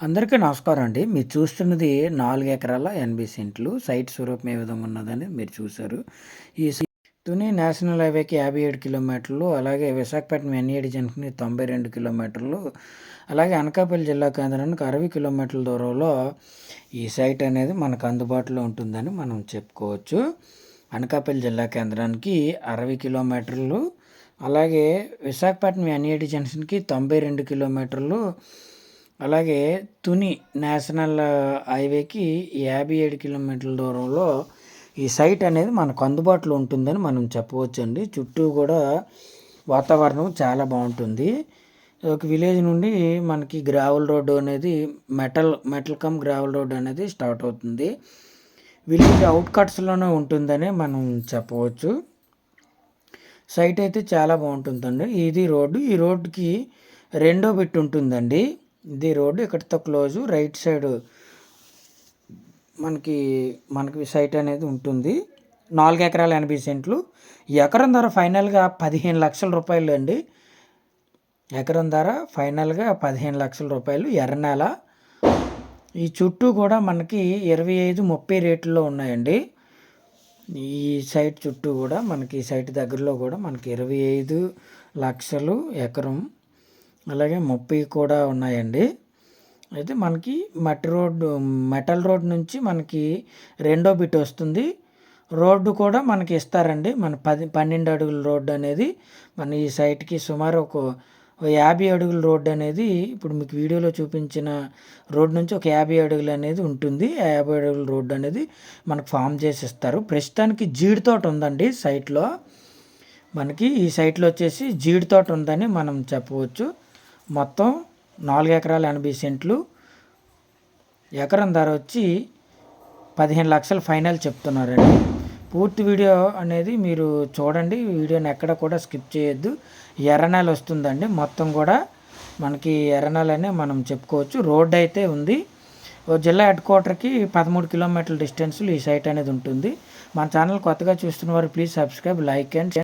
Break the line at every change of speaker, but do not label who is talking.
అందరికీ నమస్కారం అండి. మీరు చూస్తున్నది నాలుగు ఎకరాల ఎనభై సెంట్లు. సైట్ స్వరూపం ఏ విధంగా ఉన్నదని మీరు చూశారు. ఈ తుని నేషనల్ హైవేకి యాభై ఏడు కిలోమీటర్లు అలాగే విశాఖపట్నం ఎన్ఏడి జంక్షన్కి తొంభై రెండు కిలోమీటర్లు అలాగే అనకాపల్లి జిల్లా కేంద్రానికి అరవై కిలోమీటర్ల దూరంలో ఈ సైట్ అనేది మనకు అందుబాటులో ఉంటుందని మనం చెప్పుకోవచ్చు. అనకాపల్లి జిల్లా కేంద్రానికి అరవై కిలోమీటర్లు అలాగే విశాఖపట్నం ఎన్ఏడి జంక్షన్కి తొంభై రెండు కిలోమీటర్లు అలాగే తుని నేషనల్ హైవేకి యాభై ఏడు కిలోమీటర్ల దూరంలో ఈ సైట్ అనేది మనకు అందుబాటులో ఉంటుందని మనం చెప్పవచ్చు అండి చుట్టూ కూడా వాతావరణం చాలా బాగుంటుంది. ఒక విలేజ్ నుండి మనకి గ్రావెల్ రోడ్డు అనేది metal metal cum gravel road అనేది స్టార్ట్ అవుతుంది. విలేజ్ అవుట్కట్స్లోనే ఉంటుందని మనం చెప్పవచ్చు. సైట్ అయితే చాలా బాగుంటుందండి. ఇది రోడ్డు. ఈ రోడ్డుకి రెండో బిట్ ఉంటుందండి. ఇది రోడ్డు ఇక్కడితో క్లోజు రైట్ సైడ్ మనకి మనకి సైట్ అనేది ఉంటుంది. నాలుగు ఎకరాల ఎనభై సెంట్లు. ఎకరం ధర ఫైనల్గా పదిహేను లక్షల రూపాయలు అండి. ఎకరం ధర ఫైనల్గా పదిహేను లక్షల రూపాయలు ఎర్రనేల ఈ చుట్టూ కూడా మనకి ఇరవై ఐదు ముప్పై రేట్లో ఉన్నాయండి. ఈ సైట్ చుట్టూ కూడా మనకి ఈ సైట్ దగ్గరలో కూడా మనకి ఇరవై ఐదు లక్షలు ఎకరం అలాగే ముప్పై కూడా ఉన్నాయండి. అయితే మనకి మట్టి రోడ్డు మెటల్ రోడ్ నుంచి మనకి రెండో బిట్ వస్తుంది. రోడ్డు కూడా మనకి ఇస్తారండి. మన పది పన్నెండు అడుగుల రోడ్డు అనేది మన ఈ సైట్కి సుమారు ఒక యాభై అడుగుల రోడ్డు అనేది ఇప్పుడు మీకు వీడియోలో చూపించిన రోడ్ నుంచి ఒక యాభై అడుగులు అనేది ఉంటుంది. యాభై అడుగుల రోడ్డు అనేది మనకు ఫామ్ చేసి ఇస్తారు. ప్రస్తుతానికి జీడి తోట ఉందండి సైట్లో. మనకి ఈ సైట్లో వచ్చేసి జీడి తోట ఉందని మనం చెప్పవచ్చు. మొత్తం నాలుగు ఎకరాల ఎనభై సెంట్లు. ఎకరం ధర వచ్చి పదిహేను లక్షలు ఫైనల్ చెప్తున్నారండి. పూర్తి వీడియో అనేది మీరు చూడండి. వీడియోని ఎక్కడ కూడా స్కిప్ చేయొద్దు. ఎర్రనాలు వస్తుందండి. మొత్తం కూడా మనకి ఎర్రనాలనే మనం చెప్పుకోవచ్చు. రోడ్ అయితే ఉంది. ఓ జిల్లా హెడ్ క్వార్టర్కి పదమూడు కిలోమీటర్ల డిస్టెన్స్లో ఈ సైట్ అనేది ఉంటుంది. మన ఛానల్ కొత్తగా చూస్తున్న వారు ప్లీజ్ సబ్స్క్రైబ్ లైక్ అండ్